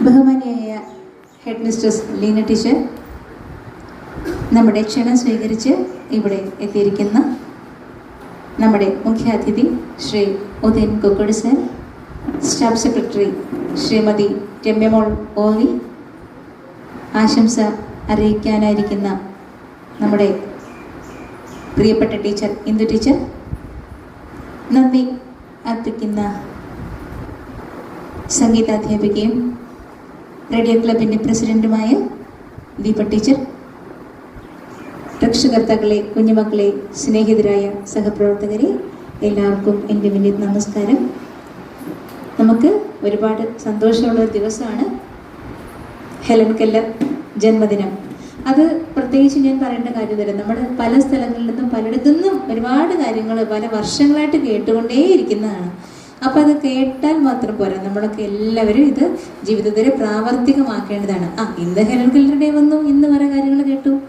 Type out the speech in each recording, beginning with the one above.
ബഹുമാനിയായ head mistress Leena teacher നമ്മുടെ ക്ഷണം സ്വീകരിച്ച് ഇവിടെ എത്തിയിരിക്കുന്ന നമ്മുടെ മുഖ്യാതിഥി Shri Udayan Kokkod sir staff secretary Shrimati Ramyamol O V ആശംസ അറിയിക്കാനായിരിക്കുന്ന നമ്മുടെ പ്രിയപ്പെട്ട ടീച്ചർ ഇന്ദു ടീച്ചർ നന്ദി അർപ്പിക്കുന്ന സംഗീതാധ്യാപികയും റേഡിയോ ക്ലബിന്റെ പ്രസിഡന്റുമായ ദീപ ടീച്ചർ രക്ഷകർത്താക്കളെ കുഞ്ഞുമക്കളെ സ്നേഹിതരായ സഹപ്രവർത്തകരെ എല്ലാവർക്കും എന്റെ മുന്നിൽ നമസ്കാരം. നമുക്ക് ഒരുപാട് സന്തോഷമുള്ള ഒരു ദിവസമാണ് ഹെലൻ കെല്ലർ ജന്മദിനം. അത് പ്രത്യേകിച്ച് ഞാൻ പറയേണ്ട കാര്യമില്ല. നമ്മൾ പല സ്ഥലങ്ങളിൽ നിന്നും പലയിടത്തു നിന്നും ഒരുപാട് കാര്യങ്ങൾ പല വർഷങ്ങളായിട്ട് കേട്ടുകൊണ്ടേയിരിക്കുന്നതാണ്. അപ്പോൾ അത് കേട്ടാൽ മാത്രം പോരാ. നമ്മളൊക്കെ എല്ലാവരും ഇത് ജീവിതത്തിൽ പ്രാവർത്തികമാക്കേണ്ടതാണ്. ആ ഇന്ന് ഹെൽത്ത് ഡേ വന്നു. ഇന്ന് വേറെ കാര്യങ്ങൾ കേട്ടു.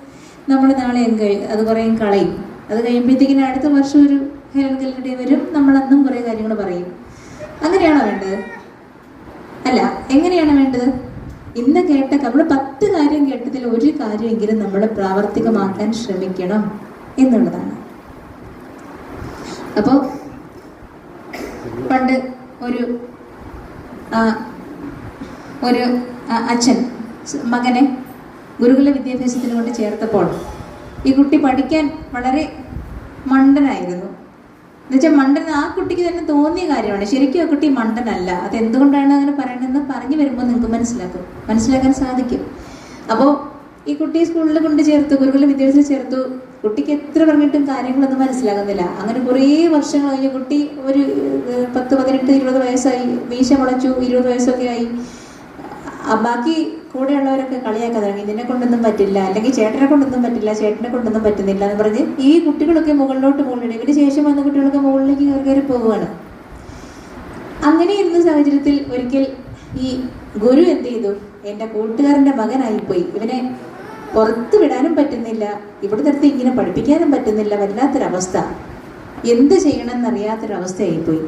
നമ്മൾ നാളെ അത് കുറേ കളയും. അത് കഴിയുമ്പോഴത്തേക്കിനും അടുത്ത വർഷം ഒരു ഹെൽത്ത് ഡേ വരും. നമ്മൾ അന്നും കുറേ കാര്യങ്ങൾ പറയും. അങ്ങനെയാണോ വേണ്ടത്? അല്ല എങ്ങനെയാണ് വേണ്ടത്? ഇന്ന് കേട്ട നമ്മൾ പത്ത് കാര്യം കേട്ടതിൽ ഒരു കാര്യമെങ്കിലും നമ്മൾ പ്രാവർത്തികമാക്കാൻ ശ്രമിക്കണം എന്നുള്ളതാണ്. അപ്പോൾ പണ്ട് ഒരു ഒരു അച്ഛൻ മകനെ ഗുരുകുല വിദ്യാഭ്യാസത്തിന് കൊണ്ട് ചേർത്തപ്പോൾ ഈ കുട്ടി പഠിക്കാൻ വളരെ മണ്ടനായിരുന്നു. എന്നുവെച്ചാൽ മണ്ടൻ ആ കുട്ടിക്ക് തന്നെ തോന്നിയ കാര്യമാണ്. ശരിക്കും ആ കുട്ടി മണ്ടനല്ല. അത് എന്തുകൊണ്ടാണ് അങ്ങനെ പറയണമെന്ന് പറഞ്ഞു വരുമ്പോൾ നിങ്ങൾക്ക് മനസ്സിലാക്കും. മനസ്സിലാക്കാൻ സാധിക്കും. അപ്പോൾ ഈ കുട്ടി സ്കൂളിൽ കൊണ്ട് ചേർത്തു ഗുരുകുല വിദ്യാഭ്യാസം ചേർത്തു കുട്ടിക്ക് എത്ര പറഞ്ഞിട്ടും കാര്യങ്ങളൊന്നും മനസ്സിലാകുന്നില്ല. അങ്ങനെ കുറേ വർഷങ്ങൾ കഴിഞ്ഞ് കുട്ടി ഒരു പത്ത് പതിനെട്ട് ഇരുപത് വയസ്സായി മീശ മുളച്ചു ഇരുപത് വയസ്സൊക്കെ ആയി. ബാക്കി കൂടെയുള്ളവരൊക്കെ കളിയാക്കാൻ തുടങ്ങി. നിന്നെ കൊണ്ടൊന്നും പറ്റില്ല. അല്ലെങ്കിൽ ചേട്ടനെ കൊണ്ടൊന്നും പറ്റില്ല. ചേട്ടനെ കൊണ്ടൊന്നും പറ്റുന്നില്ല എന്ന് പറഞ്ഞ് ഈ കുട്ടികളൊക്കെ മുകളിലോട്ട് മുകളിലിടും ഇതിന് ശേഷം വന്ന കുട്ടികളൊക്കെ മുകളിലേക്ക് കയറി പോവുകയാണ്. അങ്ങനെ ഇരുന്ന സാഹചര്യത്തിൽ ഒരിക്കൽ ഈ ഗുരു എന്ത് ചെയ്തു? എന്റെ കൂട്ടുകാരന്റെ മകനായിപ്പോയി. ഇവനെ പുറത്ത് വിടാനും പറ്റുന്നില്ല. ഇവിടെ നിർത്തി ഇങ്ങനെ പഠിപ്പിക്കാനും പറ്റുന്നില്ല. വല്ലാത്തൊരവസ്ഥ. എന്ത് ചെയ്യണമെന്നറിയാത്തൊരവസ്ഥയായിപ്പോയി.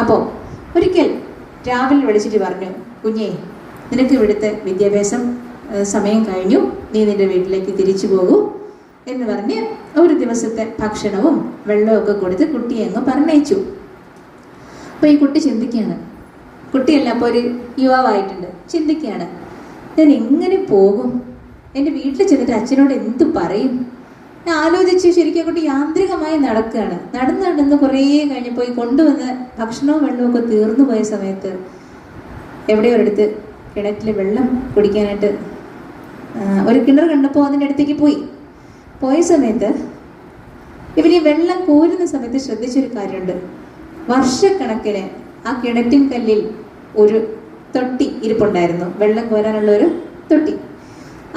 അപ്പോൾ ഒരിക്കൽ രാവിലെ വിളിച്ചിട്ട് പറഞ്ഞു കുഞ്ഞേ നിനക്ക് ഇവിടുത്തെ വിദ്യാഭ്യാസം സമയം കഴിഞ്ഞു. നീ നിന്റെ വീട്ടിലേക്ക് തിരിച്ചു പോകൂ. എന്ന് പറഞ്ഞ് ഒരു ദിവസത്തെ ഭക്ഷണവും വെള്ളവും ഒക്കെ കൊടുത്ത് കുട്ടിയെ അങ്ങ് പറഞ്ഞയച്ചു. അപ്പോൾ ഈ കുട്ടി ചിന്തിക്കുകയാണ്. കുട്ടിയല്ല അപ്പോൾ ഒരു യുവാവായിട്ടുണ്ട്. ചിന്തിക്കുകയാണ് ഞാൻ എങ്ങനെ പോകും? എന്റെ വീട്ടിൽ ചെന്നിട്ട് അച്ഛനോട് എന്ത് പറയും? ഞാൻ ആലോചിച്ച് ശരിക്കും കൂട്ടി യാന്ത്രികമായി നടക്കുകയാണ്. നടന്ന് നടന്ന് കുറേ കഴിഞ്ഞപ്പോൾ ഈ കൊണ്ടുവന്ന് ഭക്ഷണവും വെള്ളവും ഒക്കെ തീർന്നു പോയ സമയത്ത് എവിടെയോ ഒരിടത്ത് കിണറ്റിൽ വെള്ളം കുടിക്കാനായിട്ട് ഒരു കിണർ കണ്ടപ്പോൾ അതിന്റെ അടുത്തേക്ക് പോയി. പോയ സമയത്ത് ഇവർ ഈ വെള്ളം കോരുന്ന സമയത്ത് ശ്രദ്ധിച്ചൊരു കാര്യമുണ്ട്. വർഷക്കണക്കിന് ആ കിണറ്റിൻ കല്ലിൽ ഒരു തൊട്ടി ഇരിപ്പുണ്ടായിരുന്നു. വെള്ളം കോരാനുള്ള ഒരു തൊട്ടി.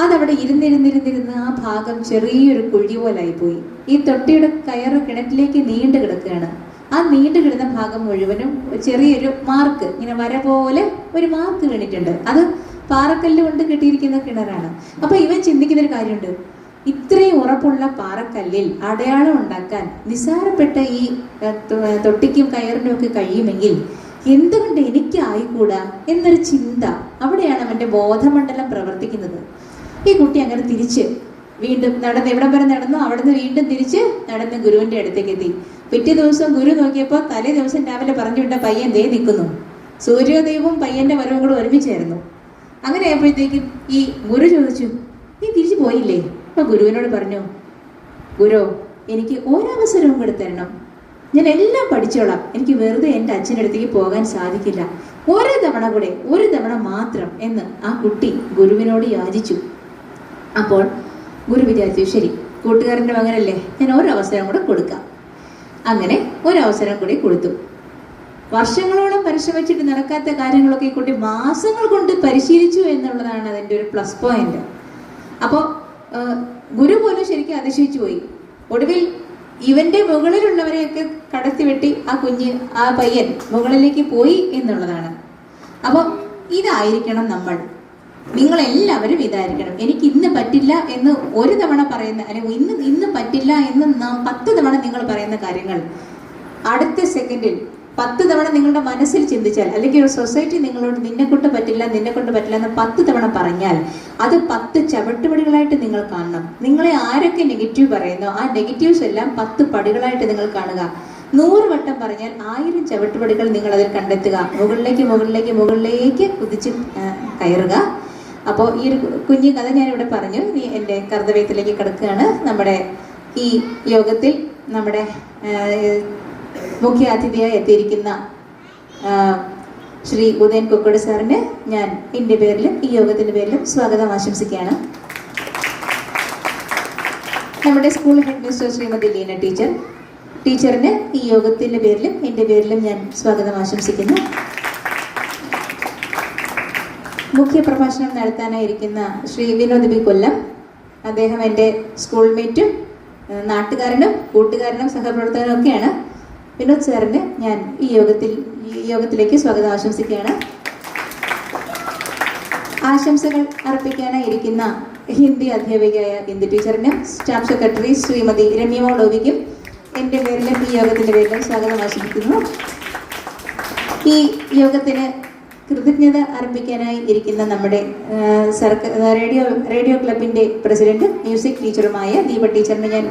അതവിടെ ഇരുന്നിരുന്നിരുന്നിരുന്ന് ആ ഭാഗം ചെറിയൊരു കുഴി പോലായി പോയി ഈ തൊട്ടിയുടെ കയറ് കിണറ്റിലേക്ക് നീണ്ടു കിടക്കുകയാണ്. ആ നീണ്ടു കിടന്ന ഭാഗം മുഴുവനും ചെറിയൊരു മാർക്ക് ഇങ്ങനെ വര പോലെ ഒരു മാർക്ക് വീണിട്ടുണ്ട്. അത് പാറക്കല്ല് കൊണ്ട് കെട്ടിയിരിക്കുന്ന കിണറാണ്. അപ്പൊ ഇവൻ ചിന്തിക്കുന്ന ഒരു കാര്യമുണ്ട്. ഇത്രയും ഉറപ്പുള്ള പാറക്കല്ലിൽ അടയാളം ഉണ്ടാക്കാൻ നിസാരപ്പെട്ട ഈ തൊട്ടിക്കും കയറിനും ഒക്കെ കഴിയുമെങ്കിൽ എന്തുകൊണ്ട് എനിക്കായിക്കൂടാ എന്നൊരു ചിന്ത അവിടെയാണ് അവന്റെ ബോധമണ്ഡലം പ്രവർത്തിക്കുന്നത്. ഈ കുട്ടി അങ്ങനെ തിരിച്ച് വീണ്ടും നടന്ന് എവിടെ വരെ നടന്നു അവിടുന്ന് വീണ്ടും തിരിച്ച് നടന്ന് ഗുരുവിന്റെ അടുത്തേക്ക് എത്തി. പിറ്റേ ദിവസം ഗുരു നോക്കിയപ്പോൾ തലേ ദിവസം രാവിലെ പറഞ്ഞു പയ്യൻ ദേ നിൽക്കുന്നു. സൂര്യോദയവും പയ്യന്റെ വരവും കൂടെ ഒരുമിച്ചായിരുന്നു. അങ്ങനെ ആയപ്പോഴത്തേക്കും ഈ ഗുരു ചോദിച്ചു നീ തിരിച്ചു പോയില്ലേ? അപ്പൊ ഗുരുവിനോട് പറഞ്ഞു ഗുരു എനിക്ക് ഒരവസരവും കൂടെ തരണം. ഞാൻ എല്ലാം പഠിച്ചോളാം. എനിക്ക് വെറുതെ എന്റെ അച്ഛന്റെ അടുത്തേക്ക് പോകാൻ സാധിക്കില്ല. ഒരു തവണ കൂടെ ഒരു തവണ മാത്രം എന്ന് ആ കുട്ടി ഗുരുവിനോട് യാചിച്ചു. അപ്പോൾ ഗുരു വിചാരിച്ചു ശരി കൂട്ടുകാരന്റെ മകനല്ലേ ഞാൻ ഒരവസരം കൂടെ കൊടുക്കാം. അങ്ങനെ ഒരവസരം കൂടി കൊടുത്തു. വർഷങ്ങളോളം പരിശ്രമിച്ചിട്ട് നടക്കാത്ത കാര്യങ്ങളൊക്കെ കുട്ടി മാസങ്ങൾ കൊണ്ട് പരിശീലിച്ചു എന്നുള്ളതാണ് അതിന്റെ ഒരു പ്ലസ് പോയിന്റ് അപ്പോൾ ഗുരു പോലും ശരിക്കും അതിശയിച്ചു പോയി. ഒടുവിൽ ഇവന്റെ മുകളിലുള്ളവരെയൊക്കെ കടത്തിവെട്ടി ആ കുഞ്ഞ് ആ പയ്യൻ മുകളിലേക്ക് പോയി എന്നുള്ളതാണ്. അപ്പോൾ ഇതായിരിക്കണം നമ്മൾ. നിങ്ങൾ എല്ലാവരും ഇതായിരിക്കണം. എനിക്ക് ഇന്ന് പറ്റില്ല എന്ന് ഒരു തവണ പറയുന്ന അല്ലെങ്കിൽ ഇന്ന് ഇന്ന് പറ്റില്ല എന്ന് പത്ത് തവണ നിങ്ങൾ പറയുന്ന കാര്യങ്ങൾ. അടുത്ത സെക്കൻഡിൽ പത്ത് തവണ നിങ്ങളുടെ മനസ്സിൽ ചിന്തിച്ചാൽ അല്ലെങ്കിൽ ഒരു സൊസൈറ്റി നിങ്ങളോട് നിന്നെ കൊണ്ട് പറ്റില്ല നിന്നെ കൊണ്ട് പറ്റില്ല എന്ന് പത്ത് തവണ പറഞ്ഞാൽ അത് പത്ത് ചവിട്ടുപടികളായിട്ട് നിങ്ങൾ കാണണം. നിങ്ങളെ ആരൊക്കെ നെഗറ്റീവ് പറയുന്നോ ആ നെഗറ്റീവ്സ് എല്ലാം പത്ത് പടികളായിട്ട് നിങ്ങൾ കാണുക. നൂറ് വട്ടം പറഞ്ഞാൽ ആയിരം ചവിട്ടുപടികൾ നിങ്ങൾ അതിൽ കണ്ടെത്തുക. മുകളിലേക്ക് മുകളിലേക്ക് മുകളിലേക്ക് കുതിച്ച് കയറുക. അപ്പോൾ ഈ ഒരു കുഞ്ഞു കഥ ഞാനിവിടെ പറഞ്ഞു. ഇനി എന്റെ കർത്തവ്യത്തിലേക്ക് കിടക്കുകയാണ്. നമ്മുടെ ഈ യോഗത്തിൽ നമ്മുടെ മുഖ്യാതിഥിയായി എത്തിയിരിക്കുന്ന ശ്രീ ഉദയൻ കൊക്കോട് സാറിന് ഞാൻ എന്റെ പേരിലും ഈ യോഗത്തിന്റെ പേരിലും സ്വാഗതം ആശംസിക്കുകയാണ്. നമ്മുടെ school head mister Shrimati Leena teacher ടീച്ചറിന് ഈ യോഗത്തിന്റെ പേരിലും എന്റെ പേരിലും ഞാൻ സ്വാഗതം ആശംസിക്കുന്നു. മുഖ്യ പ്രഭാഷണം നടത്താനായിരിക്കുന്ന ശ്രീ വിനോദ് ബി കൊല്ലം അദ്ദേഹം എന്റെ സ്കൂൾമേറ്റും നാട്ടുകാരനും കൂട്ടുകാരനും സഹപ്രവർത്തകനും ഒക്കെയാണ്. വിനോദ് സാറിന് ഞാൻ ഈ യോഗത്തിൽ ഈ യോഗത്തിലേക്ക് സ്വാഗതം ആശംസിക്കുകയാണ്. ആശംസകൾ അർപ്പിക്കാനായിരിക്കുന്ന ഹിന്ദി അധ്യാപികയായ ഹിന്ദി ടീച്ചറിനും സ്റ്റാഫ് സെക്രട്ടറി ശ്രീമതി രമ്യമോ ലോബിക്കും എന്റെ പേരിലും ഈ യോഗത്തിന്റെ പേരിലും സ്വാഗതം ആശംസിക്കുന്നു. ഈ യോഗത്തിന് കൃതജ്ഞത അർപ്പിക്കാനായി ഇരിക്കുന്ന നമ്മുടെ റേഡിയോ റേഡിയോ ക്ലബിന്റെ പ്രസിഡന്റ് മ്യൂസിക് ടീച്ചറുമായ ദീപ ടീച്ചറിന് ഞാൻ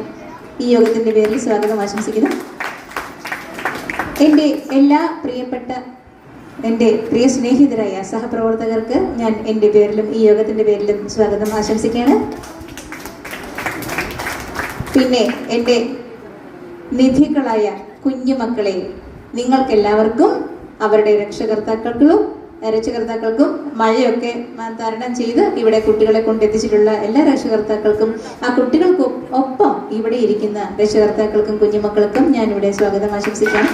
ഈ യോഗത്തിന്റെ പേരിൽ സ്വാഗതം ആശംസിക്കുന്നു. എന്റെ എല്ലാ പ്രിയപ്പെട്ട എന്റെ പ്രിയ സ്നേഹിതരായ സഹപ്രവർത്തകർക്ക് ഞാൻ എന്റെ പേരിലും ഈ യോഗത്തിന്റെ പേരിലും സ്വാഗതം ആശംസിക്കുകയാണ്. പിന്നെ എന്റെ നിധികളായ കുഞ്ഞുമക്കളെ നിങ്ങൾക്കെല്ലാവർക്കും അവരുടെ രക്ഷകർത്താക്കൾക്കും രക്ഷകർത്താക്കൾക്കും മഴയൊക്കെ തരണം ചെയ്ത് ഇവിടെ കുട്ടികളെ കൊണ്ടെത്തിച്ചിട്ടുള്ള എല്ലാ രക്ഷകർത്താക്കൾക്കും ആ കുട്ടികൾക്കും ഒപ്പം ഇവിടെ ഇരിക്കുന്ന രക്ഷകർത്താക്കൾക്കും കുഞ്ഞുമക്കൾക്കും ഞാൻ ഇവിടെ സ്വാഗതം ആശംസിക്കാം